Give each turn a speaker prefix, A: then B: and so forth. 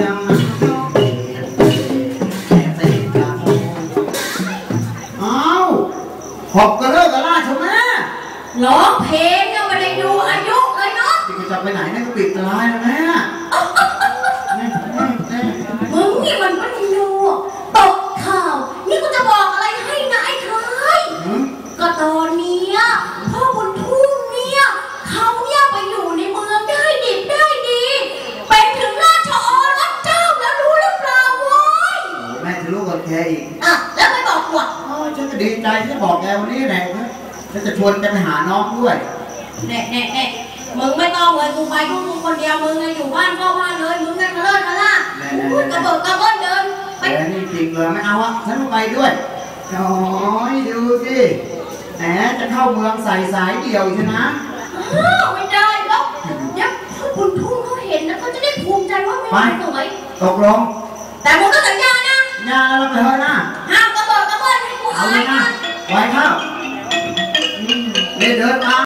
A: จังอ้าวขอบกระเลิกกระลาใช่ไหม
B: ร้องเพลงยังไม่ได้ดูอายุเลยเนาะ
A: ที่จะไปไหนเนี่ยก็ปิดร้านแล้วนะ
B: มึงนี่มันไม่รู้ตกข่าว นี่กูจะบอกอะไรให้นะไอ้คาย
A: หืม
B: ก็ตอนเนี้ยพ่อบนทุ่งเนี่ยเขาเนี่ยไปอยู่ในเมืองได้ดิบได้ดี เป็นถึงราชโอรสเจ้าแล้วรู้หรือเปล่าโว้ย
A: โอ้แม่ จะรู้กับแกอีก
B: อะแล้วไม่บอกกูอะ
A: อ๋อฉันก็ดีใจที่จะบอกแกวันนี้แหละฉันจะชวนแกไปหาน้องด้วย
B: แน่แน่แน่มึงไม่ต้องเลยกูไปทุกมึงคนเดียวมึงไงอยู่บ้านก็บ้านเลยมึงไงกระเลิศกระล่าพูดกระเบิดกระเบิ้ลเดินไป
A: แกนี่จริงเลยไม่เอาอะฉันต้องไปด้วยโอ้ยดูสิแหมจะเข้าเมืองใส่สายเดี่ยวใช่นะ
B: อ้าวไม่ได้แล้วเดี๋ยวพ่อคุณทุ่งเขาเห็นนะเขาจะได้ภูมิใจว่าแม่สวย
A: ตกลง
B: แต่มึง ก็สัญญานะ
A: งานเราไปเถอะนะ
B: ห้ามกระเบิดกระเบิ้ลให้กู
A: เอา
B: อา
A: เลยยนะ
B: นะ
A: ไว้เข้าเดินเดินตาม